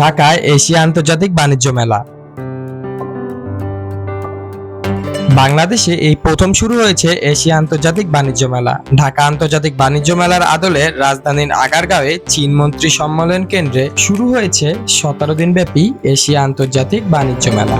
ঢাকায় এশিয়া আন্তর্জাতিক বাণিজ্য মেলা। বাংলাদেশে এই প্রথম শুরু হয়েছে এশিয়া আন্তর্জাতিক বাণিজ্য মেলা। ঢাকা আন্তর্জাতিক বাণিজ্য মেলার আদলে রাজধানীর আগারগাঁওয়ে চীন মন্ত্রী সম্মেলন কেন্দ্রে শুরু হয়েছে সতেরো দিন ব্যাপী এশিয়া আন্তর্জাতিক বাণিজ্য মেলা।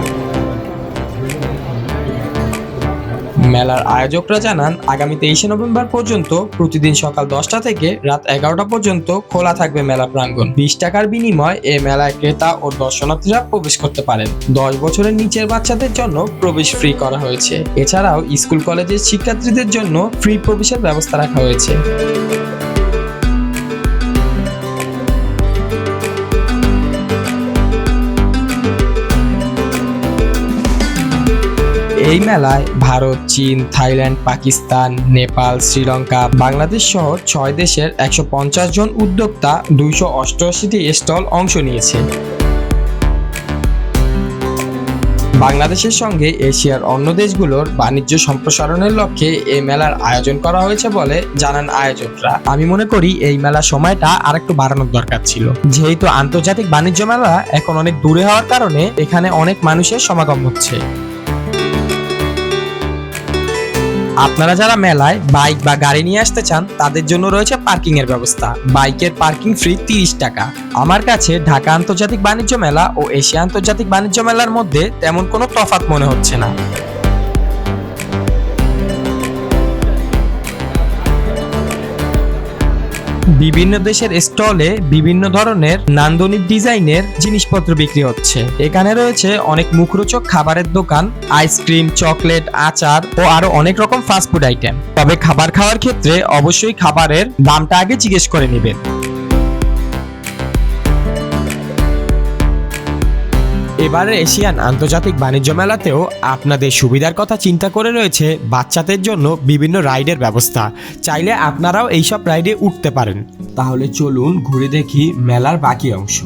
মেলার আয়োজকরা জানান, আগামী তেইশে নভেম্বর পর্যন্ত প্রতিদিন সকাল দশটা থেকে রাত এগারোটা পর্যন্ত খোলা থাকবে মেলা প্রাঙ্গণ। বিশ টাকার বিনিময় এ মেলায় ক্রেতা ও দর্শনার্থীরা প্রবেশ করতে পারেন। দশ বছরের নিচের বাচ্চাদের জন্য প্রবেশ ফ্রি করা হয়েছে। এছাড়াও স্কুল কলেজের শিক্ষার্থীদের জন্য ফ্রি প্রবেশের ব্যবস্থা রাখা হয়েছে। এই মেলায় ভারত, চীন, থাইল্যান্ড, পাকিস্তান, নেপাল, শ্রীলঙ্কা, বাংলাদেশ সহ ছয় দেশের একশো পঞ্চাশ জন উদ্যোক্তা দুইশো অষ্টআশিটি স্টল অংশ নিয়েছে। বাংলাদেশের সঙ্গে এশিয়ার অন্য দেশগুলোর বাণিজ্য সম্প্রসারণের লক্ষ্যে এই মেলার আয়োজন করা হয়েছে বলে জানান আয়োজকরা। আমি মনে করি এই মেলার সময়টা আরেকটু বাড়ানোর দরকার ছিল। যেহেতু আন্তর্জাতিক বাণিজ্য মেলা এখন অনেক দূরে হওয়ার কারণে এখানে অনেক মানুষের সমাগম হচ্ছে। আপনারা যারা মেলায় বাইক বা গাড়ি নিয়ে আসতে চান, তাদের জন্য রয়েছে পার্কিং এর ব্যবস্থা। বাইকের পার্কিং ফ্রি তিরিশ টাকা। আমার কাছে ঢাকা আন্তর্জাতিক বাণিজ্য মেলা ও এশিয়া আন্তর্জাতিক বাণিজ্য মেলার মধ্যে তেমন কোনো তফাত মনে হচ্ছে না। বিভিন্ন দেশের স্টলে বিভিন্ন ধরনের নান্দনিক ডিজাইনের জিনিসপত্র বিক্রি হচ্ছে। এখানে রয়েছে অনেক মুখরোচক খাবারের দোকান, আইসক্রিম, চকলেট, আচার ও আরও অনেক রকম ফাস্টফুড আইটেম। তবে খাবার খাওয়ার ক্ষেত্রে অবশ্যই খাবারের দামটা আগে জিজ্ঞেস করে নেবেন। এবারে এশিয়ান আন্তর্জাতিক বাণিজ্য মেলাতেও আপনাদের সুবিধার কথা চিন্তা করে রয়েছে বাচ্চাদের জন্য বিভিন্ন রাইডের ব্যবস্থা। চাইলে আপনারাও এইসব রাইডে উঠতে পারেন। তাহলে চলুন ঘুরে দেখি মেলার বাকি অংশ।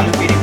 on the waiting